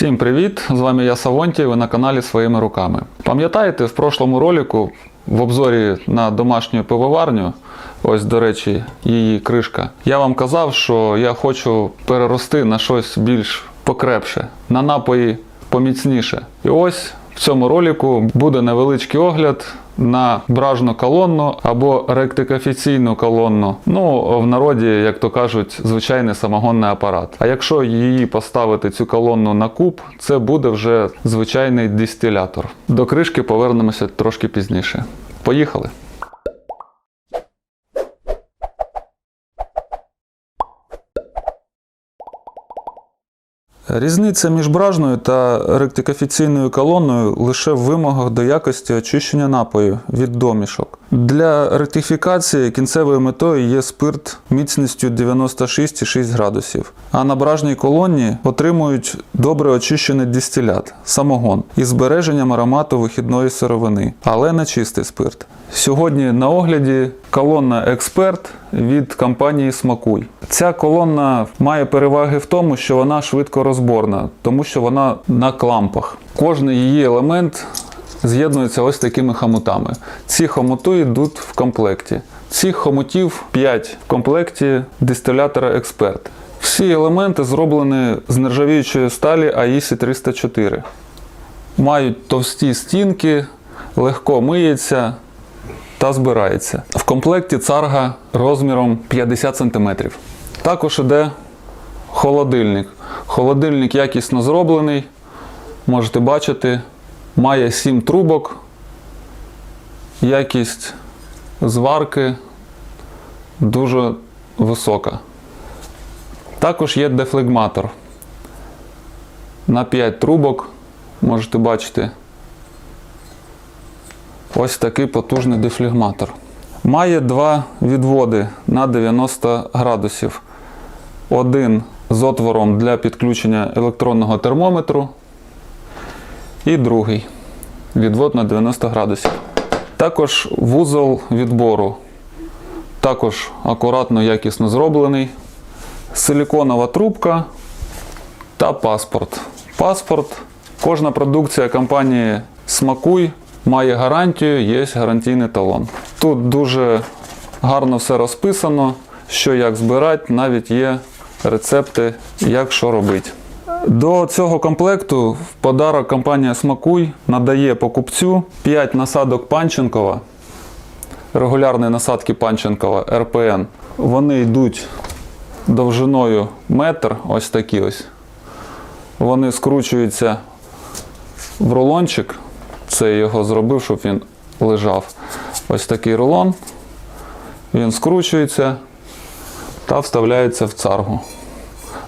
Всім привіт! З вами я Савонтій, ви на каналі Своїми руками. Пам'ятаєте, в прошлому ролику в обзорі на домашню пивоварню, ось до речі, її кришка, я вам казав, що я хочу перерости на щось більш покрепше, на напої поміцніше. І ось в цьому ролику буде невеличкий огляд на бражну колонну або ректикафіційну колонну. Ну, в народі, як то кажуть, звичайний самогонний апарат. А якщо її поставити цю колонну на куб, це буде вже звичайний дистилятор. До кришки повернемося трошки пізніше. Поїхали! Різниця між бражною та ректикафіційною колоною лише в вимогах до якості очищення напою від домішок. Для ректифікації кінцевою метою є спирт міцністю 96,6 градусів, а на бражній колонні отримують добре очищений дистилят самогон із збереженням аромату вихідної сировини, але не чистий спирт. Сьогодні на огляді колонна Експерт від компанії Смакуй. Ця колонна має переваги в тому, що вона швидко розборна, тому що вона на клампах. Кожний її елемент з'єднується ось такими хомутами. Ці хомути йдуть в комплекті. Цих хомутів 5 в комплекті дистилятора Експерт. Всі елементи зроблені з нержавіючої сталі AISI 304. Мають товсті стінки, легко миється та збирається. В комплекті царга розміром 50 см. Також іде холодильник. Холодильник якісно зроблений. Можете бачити, має 7 трубок. Якість зварки дуже висока. Також є дефлегматор. На 5 трубок можете бачити ось такий потужний дефлегматор. Має два відводи на 90 градусів. Один з отвором для підключення електронного термометру. І другий відвод на 90 градусів. Також вузол відбору. Також акуратно, якісно зроблений. Силіконова трубка та паспорт. Паспорт. Кожна продукція компанії Смакуй має гарантію, є гарантійний талон. Тут дуже гарно все розписано, що як збирати, навіть є рецепти, як що робити. До цього комплекту в подарок компанія Смакуй надає покупцю 5 насадок Панченкова, регулярні насадки Панченкова РПН. Вони йдуть довжиною метр, ось такі ось. Вони скручуються в рулончик. Це я його зробив, щоб він лежав. Ось такий рулон. Він скручується та вставляється в царгу.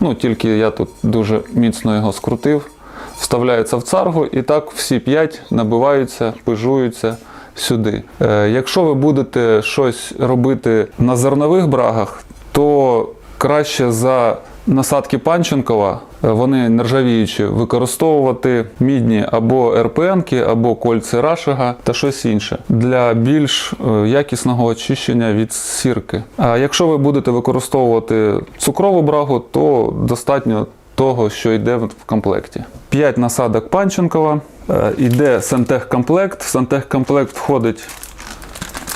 Ну, тільки я тут дуже міцно його скрутив. Вставляється в царгу і так всі п'ять набиваються, пижуються сюди. Е, якщо ви будете щось робити на зернових брагах, то краще за насадки Панченкова, е, вони нержавіючі, використовувати мідні або РПНки, або кольци Рашига та щось інше для більш е, якісного очищення від сірки. А якщо ви будете використовувати цукрову брагу, то достатньо того, що йде в комплекті. 5 насадок Панченкова. Е, Йде сантехкомплект. В сантехкомплект входить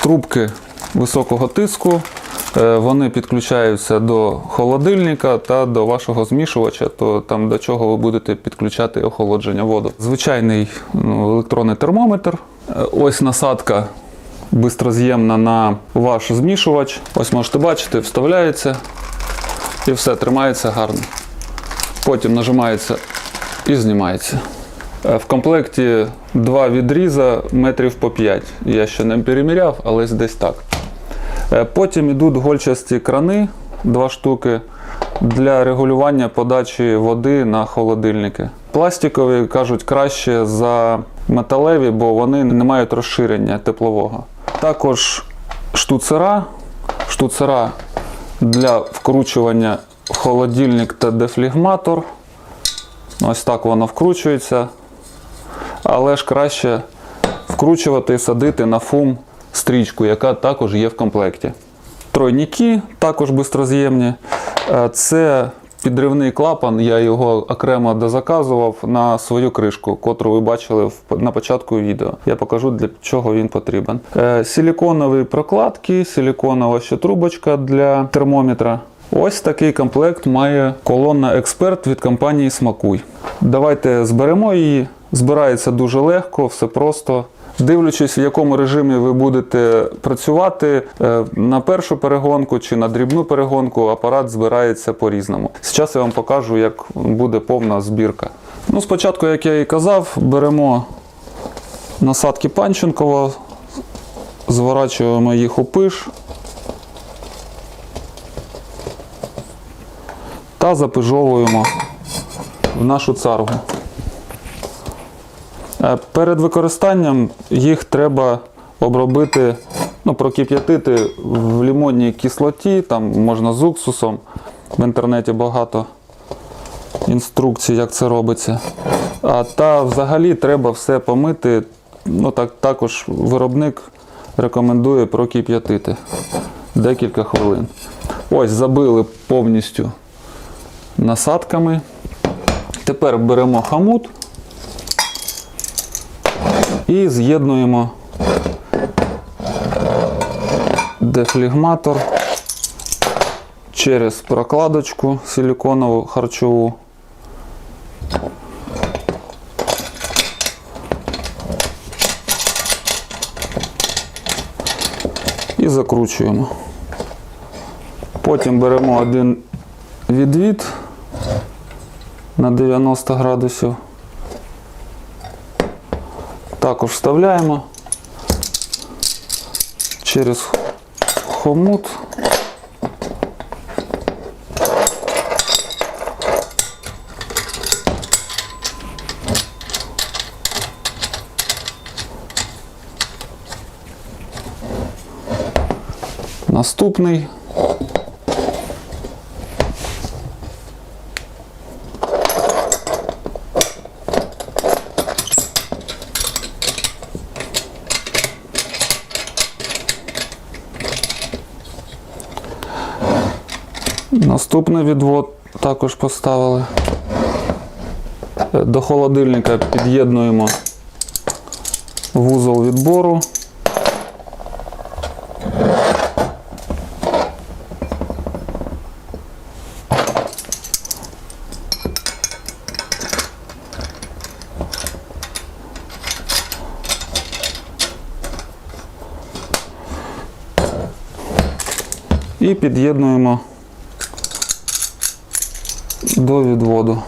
трубки високого тиску. Е, Вони підключаються до холодильника та до вашого змішувача, то там до чого ви будете підключати охолодження воду. Звичайний ну, електронний термометр. Е, Ось насадка бистроз'ємна на ваш змішувач. Ось можете бачити, вставляється і все тримається гарно. Потім нажимається і знімається. Е, В комплекті два відріза метрів по 5. Я ще не переміряв, але десь так. Е, Потім йдуть гольчасті крани, два штуки, для регулювання подачі води на холодильники. Пластикові кажуть краще за металеві, бо вони не мають розширення теплового. Також штуцера, штуцера для вкручування холодильник та дефлігматор. Ось так воно вкручується. Але ж краще вкручувати і садити на фум стрічку, яка також є в комплекті. Тройніки також бистроз'ємні. Е, Це підривний клапан, я його окремо дозаказував на свою кришку, котру ви бачили на початку відео. Я покажу для чого він потрібен. Е, силіконові прокладки, силіконова ще трубочка для термометра. Ось такий комплект має колонна Експерт від компанії Смакуй. Давайте зберемо її. Збирається дуже легко, все просто. Дивлячись, в якому режимі ви будете працювати е, на першу перегонку чи на дрібну перегонку, апарат збирається по-різному. Зараз я вам покажу, як буде повна збірка. Ну, спочатку, як я і казав, беремо насадки Панченкова, зворачуємо їх у пиш та запижовуємо в нашу царгу. Е, Перед використанням їх треба обробити, ну, прокип'ятити в лимонній кислоті, там можна з уксусом. В інтернеті багато інструкцій, як це робиться. А, та взагалі треба все помити. Ну, так, також виробник рекомендує прокип'ятити декілька хвилин. Ось забили повністю насадками. Тепер беремо хамут і з'єднуємо дефлігматор через прокладочку силіконову харчову. І закручуємо. Потім беремо один відвід на 90 градусів. Також вставляємо через хомут. Наступний. Наступний відвод також поставили. Е, До холодильника під'єднуємо вузол відбору. І під'єднуємо до відводу.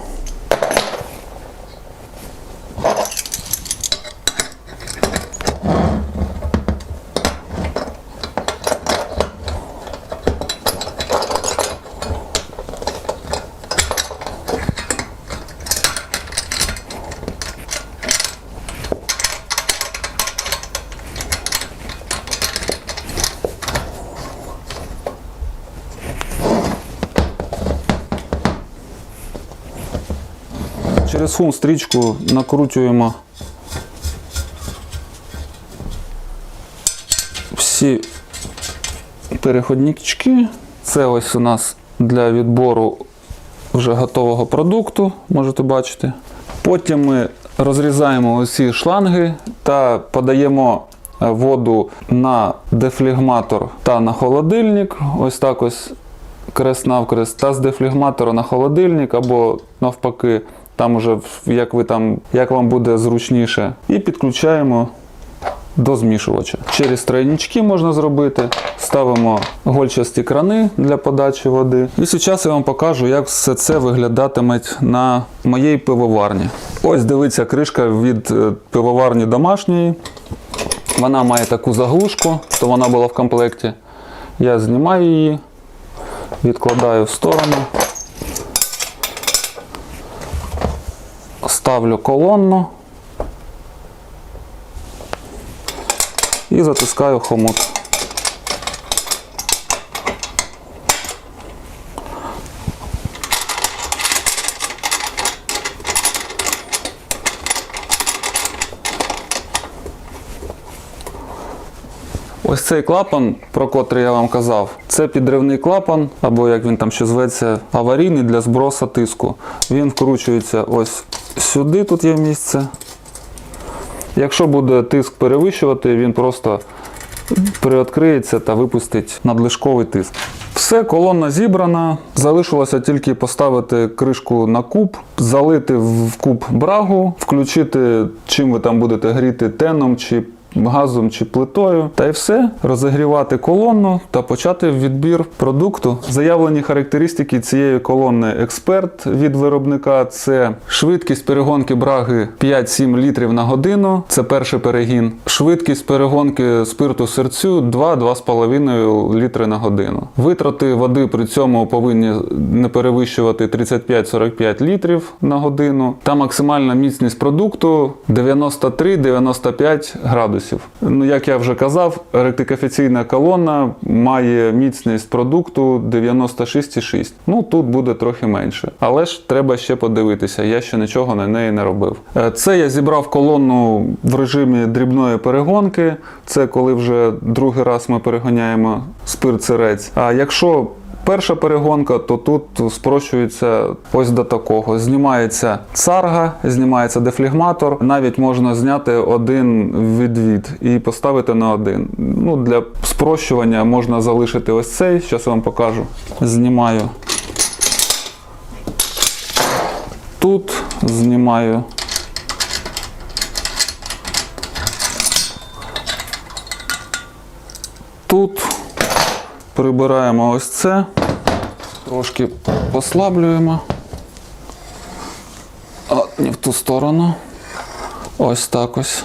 Через фум стрічку накручуємо всі переходнички. Це ось у нас для відбору вже готового продукту, можете бачити. Потім ми розрізаємо усі шланги та подаємо е, воду на дефлігматор та на холодильник. Ось так ось крест навкрест, та з дефлігматора на холодильник або навпаки, там уже як ви там, як вам буде зручніше. І підключаємо до змішувача. Через тройнички можна зробити. Ставимо гольчасті крани для подачі води. І зараз я вам покажу, як все це виглядатиме на моїй пивоварні. Ось дивіться кришка від е, пивоварні домашньої. Вона має таку заглушку, то вона була в комплекті. Я знімаю її, відкладаю в сторону. Ставлю колонну і затискаю хомут. Ось цей клапан, про котрий я вам казав, Це підривний клапан, або як він там ще зветься, аварійний для зброса тиску. Він вкручується ось сюди, тут є місце. Якщо буде тиск перевищувати, він просто приоткриється та випустить надлишковий тиск. Все, колона зібрана. Залишилося тільки поставити кришку на куб, залити в куб брагу, включити, чим ви там будете гріти теном чи газом чи плитою, та й все, розігрівати колонну та почати відбір продукту. Заявлені характеристики цієї колонни експерт від виробника це швидкість перегонки браги 5-7 літрів на годину. Це перший перегін. Швидкість перегонки спирту серцю 2-2,5 літри на годину. Витрати води при цьому повинні не перевищувати 35-45 літрів на годину. Та максимальна міцність продукту 93-95 градусів. Ну, як я вже казав, ректифікаційна колона має міцність продукту 96,6. Ну тут буде трохи менше. Але ж треба ще подивитися. Я ще нічого на неї не робив. Е, Це я зібрав колону в режимі дрібної перегонки. Це коли вже другий раз ми перегоняємо спирт-сирець. А якщо Перша перегонка, то тут спрощується ось до такого. Знімається царга, знімається дефлігматор. Навіть можна зняти один відвід і поставити на один. Ну, для спрощування можна залишити ось цей. Зараз я вам покажу. Знімаю. Тут знімаю. Тут прибираємо ось це, трошки послаблюємо. А, не в ту сторону. Ось так ось.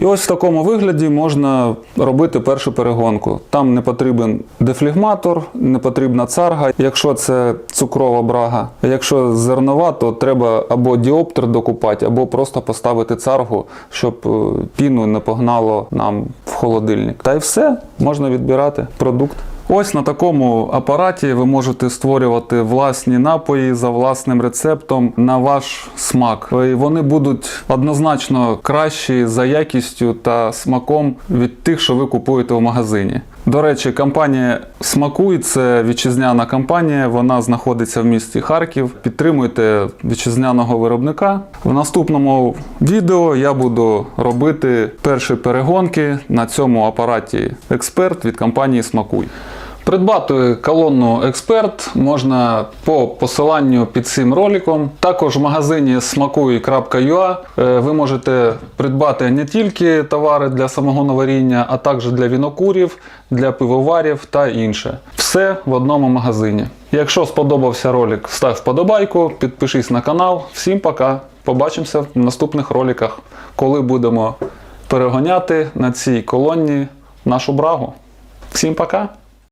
І ось в такому вигляді можна робити першу перегонку. Там не потрібен дефлігматор, не потрібна царга, якщо це цукрова брага. Якщо зернова, то треба або діоптер докупати, або просто поставити царгу, щоб е, піну не погнало нам в холодильник. Та й все, можна відбирати продукт. Ось на такому апараті ви можете створювати власні напої за власним рецептом на ваш смак. І вони будуть однозначно кращі за якістю та смаком від тих, що ви купуєте в магазині. До речі, компанія Смакуй це вітчизняна компанія. Вона знаходиться в місті Харків. Підтримуйте вітчизняного виробника. В наступному відео я буду робити перші перегонки на цьому апараті експерт від компанії Смакуй. Придбати колонну Експерт можна по посиланню під цим роликом. Також в магазині smakuй.ua е, ви можете придбати не тільки товари для самогоноваріння, а також для вінокурів, для пивоварів та інше. Все в одному магазині. Якщо сподобався ролик, став вподобайку, підпишись на канал. Всім пока! Побачимося в наступних роликах, коли будемо перегоняти на цій колонні нашу брагу. Всім пока!